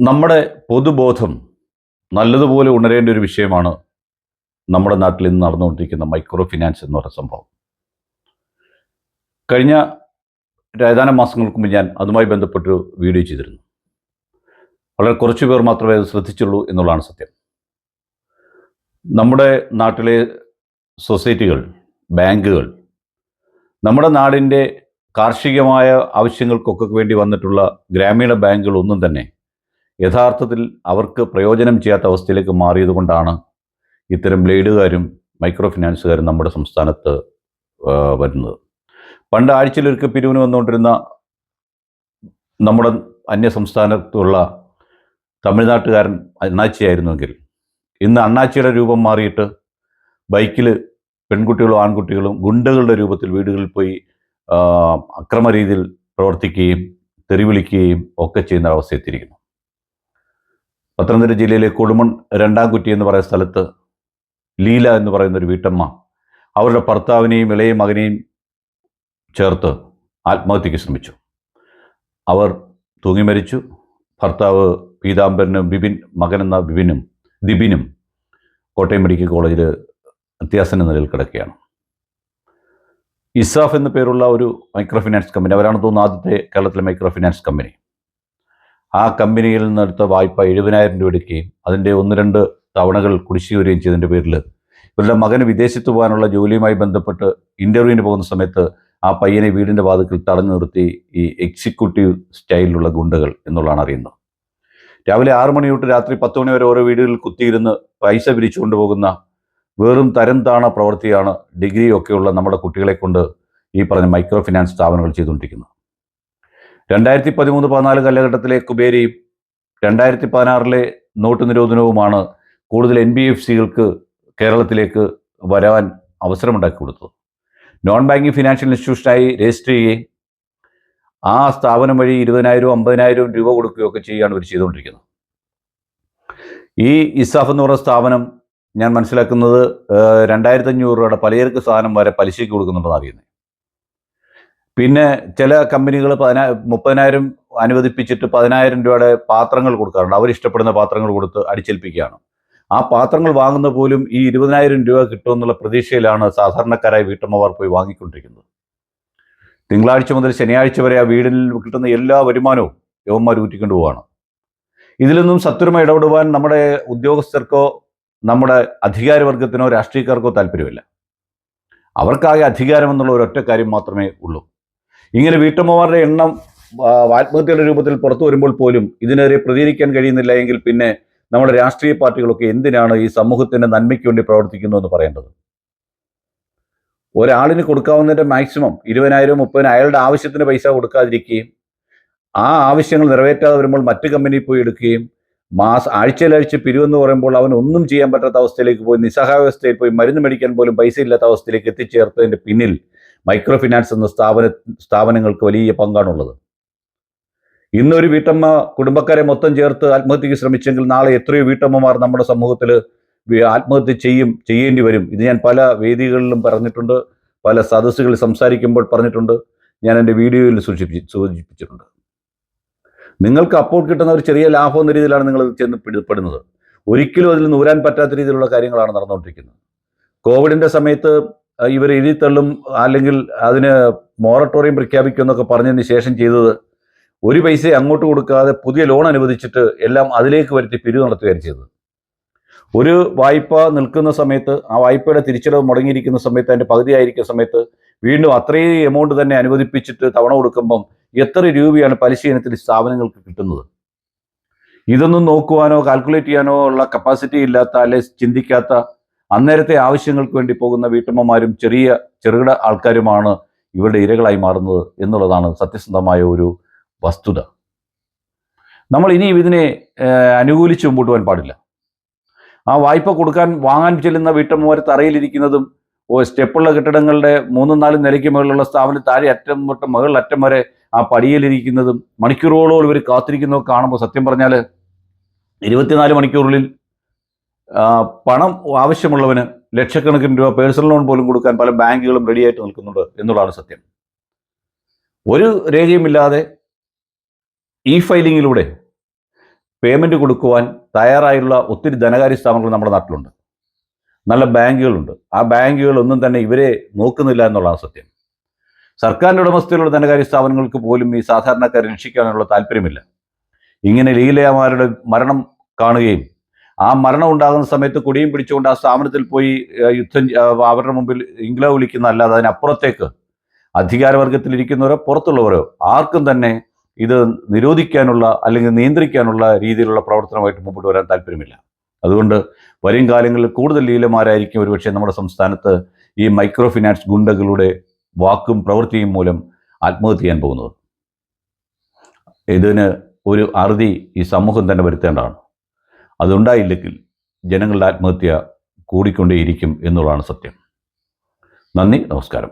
നമ്മുടെ പൊതുബോധം നല്ലതുപോലെ ഉണരേണ്ട ഒരു വിഷയമാണ് നമ്മുടെ നാട്ടിൽ ഇന്ന് നടന്നുകൊണ്ടിരിക്കുന്ന മൈക്രോ ഫിനാൻസ് എന്ന് പറയുന്ന സംഭവം. കഴിഞ്ഞ ഏതാനും മാസങ്ങൾക്ക് മുമ്പ് ഞാൻ അതുമായി ബന്ധപ്പെട്ടൊരു വീഡിയോ ചെയ്തിരുന്നു. വളരെ കുറച്ച് പേർ മാത്രമേ അത് ശ്രദ്ധിച്ചുള്ളൂ എന്നുള്ളതാണ് സത്യം. നമ്മുടെ നാട്ടിലെ സൊസൈറ്റികൾ ബാങ്കുകൾ നമ്മുടെ നാടിന്റെ കാർഷികമായ ആവശ്യങ്ങൾക്കൊക്കെ വേണ്ടി വന്നിട്ടുള്ള ഗ്രാമീണ ബാങ്കുകൾ ഒന്നും തന്നെ യഥാർത്ഥത്തിൽ അവർക്ക് പ്രയോജനം ചെയ്യാത്ത അവസ്ഥയിലേക്ക് മാറിയതുകൊണ്ടാണ് ഇത്തരം ബ്ലേഡുകാരും മൈക്രോ ഫിനാൻസുകാരും നമ്മുടെ സംസ്ഥാനത്ത് വരുന്നത്. പണ്ട് ആഴ്ചയിലൊരിക്കൽ പിരിവിന് വന്നുകൊണ്ടിരുന്ന നമ്മുടെ അന്യ സംസ്ഥാനത്തുള്ള തമിഴ്നാട്ടുകാരൻ അണ്ണാച്ചിയായിരുന്നുവെങ്കിൽ ഇന്ന് അണ്ണാച്ചിയുടെ രൂപം മാറിയിട്ട് ബൈക്കിൽ പെൺകുട്ടികളും ആൺകുട്ടികളും ഗുണ്ടകളുടെ രൂപത്തിൽ വീടുകളിൽ പോയി അക്രമ രീതിയിൽ പ്രവർത്തിക്കുകയും തെറിവിളിക്കുകയും ഒക്കെ ചെയ്യുന്ന അവസ്ഥ എത്തിയിരിക്കുന്നു. പത്തനംതിട്ട ജില്ലയിലെ കൊടുമൺ രണ്ടാം കുറ്റി എന്ന് പറയുന്ന സ്ഥലത്ത് ലീല എന്ന് പറയുന്ന ഒരു വീട്ടമ്മ അവരുടെ ഭർത്താവിനെയും ഇളയ മകനെയും ചേർത്ത് ആത്മഹത്യക്ക് ശ്രമിച്ചു. അവർ തൂങ്ങി മരിച്ചു. ഭർത്താവ് പീതാംബരനും ബിപിൻ മകനെന്ന ബിപിനും ദിപിനും കോട്ടയം മെഡിക്കൽ കോളേജിൽ അത്യാസന്ന നിലയിൽ കിടക്കുകയാണ്. ഇസാഫ് എന്ന പേരുള്ള ഒരു മൈക്രോ ഫിനാൻസ് കമ്പനി അവരാണ് തോന്നുന്നു ആദ്യത്തെ കേരളത്തിലെ മൈക്രോ ഫിനാൻസ് കമ്പനി. ആ കമ്പനിയിൽ നിന്നെടുത്ത വായ്പ എഴുപതിനായിരം രൂപ എടുക്കുകയും അതിന്റെ ഒന്ന് രണ്ട് തവണകൾ കുടിശ്ശിക വരികയും ചെയ്തതിന്റെ പേരിൽ. ഇവരുടെ മകന് വിദേശത്ത് പോകാനുള്ള ജോലിയുമായി ബന്ധപ്പെട്ട് ഇന്റർവ്യൂവിന് പോകുന്ന സമയത്ത് ആ പയ്യനെ വീടിന്റെ വാതിക്കൽ തടഞ്ഞു നിർത്തി ഈ എക്സിക്യൂട്ടീവ് സ്റ്റൈലിലുള്ള ഗുണ്ടകൾ എന്നുള്ളതാണ് അറിയുന്നത്. രാവിലെ ആറു മണി തൊട്ട് രാത്രി പത്ത് മണി വരെ ഓരോ വീടുകളിൽ കുത്തിയിരുന്ന് പൈസ പിരിച്ചു കൊണ്ടുപോകുന്ന വെറും തരം താണ പ്രവൃത്തിയാണ് ഡിഗ്രി ഒക്കെയുള്ള നമ്മുടെ കുട്ടികളെ കൊണ്ട് ഈ പറഞ്ഞ മൈക്രോ ഫിനാൻസ് സ്ഥാപനങ്ങൾ ചെയ്തുകൊണ്ടിരിക്കുന്നത്. രണ്ടായിരത്തി പതിമൂന്ന് പതിനാല് കാലഘട്ടത്തിലെ കുബേരിയും രണ്ടായിരത്തി പതിനാറിലെ നോട്ട് നിരോധനവുമാണ് കൂടുതൽ എൻ ബി എഫ് സികൾക്ക് കേരളത്തിലേക്ക് വരാൻ അവസരമുണ്ടാക്കി കൊടുത്തത്. നോൺ ബാങ്കിങ് ഫിനാൻഷ്യൽ ഇൻസ്റ്റിറ്റ്യൂഷനായി രജിസ്റ്റർ ചെയ്യുകയും ആ സ്ഥാപനം വഴി ഇരുപതിനായിരവും അമ്പതിനായിരവും രൂപ കൊടുക്കുകയോ ഒക്കെ ചെയ്യുകയാണ് ഇവർ ചെയ്തുകൊണ്ടിരിക്കുന്നത്. ഈ ഇസാഫ് എന്ന് പറയുന്ന സ്ഥാപനം ഞാൻ മനസ്സിലാക്കുന്നത് രണ്ടായിരത്തി അഞ്ഞൂറ് രൂപയുടെ പലചരക്ക് സാധനം വരെ പലിശയ്ക്ക് കൊടുക്കുന്നുണ്ടെന്ന് അറിയുന്നത്. പിന്നെ ചില കമ്പനികൾ പതിനാ മുപ്പതിനായിരം അനുവദിപ്പിച്ചിട്ട് പതിനായിരം രൂപയുടെ പാത്രങ്ങൾ കൊടുക്കാറുണ്ട്. അവരിഷ്ടപ്പെടുന്ന പാത്രങ്ങൾ കൊടുത്ത് അടിച്ചേൽപ്പിക്കുകയാണ്. ആ പാത്രങ്ങൾ വാങ്ങുന്ന പോലും ഈ ഇരുപതിനായിരം രൂപ കിട്ടുമെന്നുള്ള പ്രതീക്ഷയിലാണ് സാധാരണക്കാരായ വീട്ടമ്മമാർ പോയി വാങ്ങിക്കൊണ്ടിരിക്കുന്നത്. തിങ്കളാഴ്ച മുതൽ ശനിയാഴ്ച വരെ ആ വീടിൽ കിട്ടുന്ന എല്ലാ വരുമാനവും യവന്മാർ ഊറ്റിക്കൊണ്ട് പോവാണ് ഇതിലൊന്നും സത്വരമ ഇടപെടുവാൻ നമ്മുടെ ഉദ്യോഗസ്ഥർക്കോ നമ്മുടെ അധികാരവർഗത്തിനോ രാഷ്ട്രീയക്കാർക്കോ താല്പര്യമില്ല. അവർക്കാകെ അധികാരം എന്നുള്ള ഒരൊറ്റ കാര്യം മാത്രമേ ഉള്ളൂ. ഇങ്ങനെ വീട്ടമ്മമാരുടെ എണ്ണം ആത്മഹത്യയുടെ രൂപത്തിൽ പുറത്തു വരുമ്പോൾ പോലും ഇതിനെതിരെ പ്രതികരിക്കാൻ കഴിയുന്നില്ല എങ്കിൽ പിന്നെ നമ്മുടെ രാഷ്ട്രീയ പാർട്ടികളൊക്കെ എന്തിനാണ് ഈ സമൂഹത്തിന്റെ നന്മയ്ക്ക് വേണ്ടി പ്രവർത്തിക്കുന്നതെന്ന് പറയേണ്ടത്? ഒരാളിന് കൊടുക്കാവുന്നതിന്റെ മാക്സിമം ഇരുപതിനായിരം മുപ്പതിനായിരം അയാളുടെ ആവശ്യത്തിന് പൈസ കൊടുക്കാതിരിക്കുകയും ആ ആവശ്യങ്ങൾ നിറവേറ്റാതെ വരുമ്പോൾ മറ്റു കമ്പനിയിൽ പോയി എടുക്കുകയും മാസ ആഴ്ചയിലാഴ്ച പിരിവെന്ന് പറയുമ്പോൾ അവൻ ഒന്നും ചെയ്യാൻ പറ്റാത്ത അവസ്ഥയിലേക്ക് പോയി നിസ്സഹായ അവസ്ഥയിൽ പോയി മരുന്ന് മേടിക്കാൻ പോലും പൈസ ഇല്ലാത്ത അവസ്ഥയിലേക്ക് എത്തിച്ചേർത്തതിന്റെ പിന്നിൽ മൈക്രോ ഫിനാൻസ് എന്ന സ്ഥാപന സ്ഥാപനങ്ങൾക്ക് വലിയ പങ്കാണുള്ളത്. ഇന്നൊരു വീട്ടമ്മ കുടുംബക്കാരെ മൊത്തം ചേർത്ത് ആത്മഹത്യക്ക് ശ്രമിച്ചെങ്കിൽ നാളെ എത്രയോ വീട്ടമ്മമാർ നമ്മുടെ സമൂഹത്തിൽ ആത്മഹത്യ ചെയ്യും ചെയ്യേണ്ടി വരും. ഇത് ഞാൻ പല വേദികളിലും പറഞ്ഞിട്ടുണ്ട് പല സദസ്സുകളിൽ സംസാരിക്കുമ്പോൾ പറഞ്ഞിട്ടുണ്ട് ഞാൻ എന്റെ വീഡിയോയിൽ സൂചിപ്പി സൂചിപ്പിച്ചിട്ടുണ്ട്. നിങ്ങൾക്ക് അപ്പോൾ കിട്ടുന്ന ഒരു ചെറിയ ലാഭം എന്ന രീതിയിലാണ് നിങ്ങൾ ചെന്ന് പിടിപ്പെടുന്നത് ഒരിക്കലും അതിൽ നൂരാൻ പറ്റാത്ത രീതിയിലുള്ള കാര്യങ്ങളാണ് നടന്നുകൊണ്ടിരിക്കുന്നത്. കോവിഡിന്റെ സമയത്ത് ഇവർ എഴുതിത്തള്ളും അല്ലെങ്കിൽ അതിന് മോറട്ടോറിയം പ്രഖ്യാപിക്കും എന്നൊക്കെ പറഞ്ഞതിന് ശേഷം ചെയ്തത് ഒരു പൈസ അങ്ങോട്ട് കൊടുക്കാതെ പുതിയ ലോൺ അനുവദിച്ചിട്ട് എല്ലാം അതിലേക്ക് വരുത്തി പിരിവ് നടത്തുകയാണ് ചെയ്തത്. ഒരു വായ്പ നിൽക്കുന്ന സമയത്ത് ആ വായ്പയുടെ തിരിച്ചടവ് മുടങ്ങിയിരിക്കുന്ന സമയത്ത് അതിന്റെ പകുതി ആയിരിക്കുന്ന സമയത്ത് വീണ്ടും അത്രയും എമൗണ്ട് തന്നെ അനുവദിപ്പിച്ചിട്ട് തവണ കൊടുക്കുമ്പം എത്ര രൂപയാണ് പലിശ ഇനത്തിൽ സ്ഥാപനങ്ങൾക്ക് കിട്ടുന്നത്? ഇതൊന്നും നോക്കുവാനോ കാൽക്കുലേറ്റ് ചെയ്യാനോ ഉള്ള കപ്പാസിറ്റി ഇല്ലാത്ത അല്ലെ ചിന്തിക്കാത്ത അന്നേരത്തെ ആവശ്യങ്ങൾക്ക് വേണ്ടി പോകുന്ന വീട്ടമ്മമാരും ചെറിയ ചെറുകിട ആൾക്കാരുമാണ് ഇവരുടെ ഇരകളായി മാറുന്നത് എന്നുള്ളതാണ് സത്യസന്ധമായ ഒരു വസ്തുത. നമ്മൾ ഇനിയും ഇതിനെ അനുകൂലിച്ച് മുമ്പോട്ട് പോകാൻ പാടില്ല. ആ വായ്പ കൊടുക്കാൻ വാങ്ങാൻ ചെല്ലുന്ന വീട്ടമ്മമാർ തറയിലിരിക്കുന്നതും ഓ സ്റ്റെപ്പുള്ള കെട്ടിടങ്ങളുടെ മൂന്നും നാലും നിലയ്ക്ക് മുകളിലുള്ള സ്ഥാപനം താഴെ അറ്റം തൊട്ട് മുകളിൽ അറ്റം വരെ ആ പടിയിലിരിക്കുന്നതും മണിക്കൂറുകളോളം ഇവർ കാത്തിരിക്കുന്നതൊക്കെ കാണുമ്പോൾ സത്യം പറഞ്ഞാൽ ഇരുപത്തിനാല് മണിക്കൂറിൽ പണം ആവശ്യമുള്ളവന് ലക്ഷക്കണക്കിന് രൂപ പേഴ്സണൽ ലോൺ പോലും കൊടുക്കാൻ പല ബാങ്കുകളും റെഡിയായിട്ട് നിൽക്കുന്നുണ്ട് എന്നുള്ളതാണ് സത്യം. ഒരു രേഖയുമില്ലാതെ ഇ ഫയലിങ്ങിലൂടെ പേയ്മെന്റ് കൊടുക്കുവാൻ തയ്യാറായുള്ള ഒത്തിരി ധനകാര്യ സ്ഥാപനങ്ങൾ നമ്മുടെ നാട്ടിലുണ്ട്. നല്ല ബാങ്കുകളുണ്ട്. ആ ബാങ്കുകളൊന്നും തന്നെ ഇവരെ നോക്കുന്നില്ല എന്നുള്ളതാണ് സത്യം. സർക്കാരിന്റെ ഉടമസ്ഥയിലുള്ള ധനകാര്യ സ്ഥാപനങ്ങൾക്ക് പോലും ഈ സാധാരണക്കാരെ രക്ഷിക്കാനുള്ള താല്പര്യമില്ല. ഇങ്ങനെ ലീലയമാരുടെ മരണം കാണുകയും ആ മരണം ഉണ്ടാകുന്ന സമയത്ത് കൊടിയും പിടിച്ചുകൊണ്ട് ആ സ്ഥാപനത്തിൽ പോയി യുദ്ധം അവരുടെ മുമ്പിൽ ഇംഗ്ലവ് വിളിക്കുന്ന അല്ലാതെ അതിനപ്പുറത്തേക്ക് അധികാരവർഗത്തിലിരിക്കുന്നവരോ പുറത്തുള്ളവരോ ആർക്കും തന്നെ ഇത് നിരോധിക്കാനുള്ള അല്ലെങ്കിൽ നിയന്ത്രിക്കാനുള്ള രീതിയിലുള്ള പ്രവർത്തനമായിട്ട് മുമ്പോട്ട് വരാൻ താല്പര്യമില്ല. അതുകൊണ്ട് വരും കാലങ്ങളിൽ കൂടുതൽ ലീലമാരായിരിക്കും ഒരുപക്ഷെ നമ്മുടെ സംസ്ഥാനത്ത് ഈ മൈക്രോ ഫിനാൻസ് ഗുണ്ടകളുടെ വാക്കും പ്രവൃത്തിയും മൂലം ആത്മഹത്യ ചെയ്യാൻ പോകുന്നത്. ഇതിന് ഒരു അറുതി ഈ സമൂഹം തന്നെ വരുത്തേണ്ടതാണ്. അതുണ്ടായില്ലെങ്കിൽ ജനങ്ങളുടെ ആത്മഹത്യ കൂടിക്കൊണ്ടേയിരിക്കും എന്നുള്ളതാണ് സത്യം. നന്ദി നമസ്കാരം.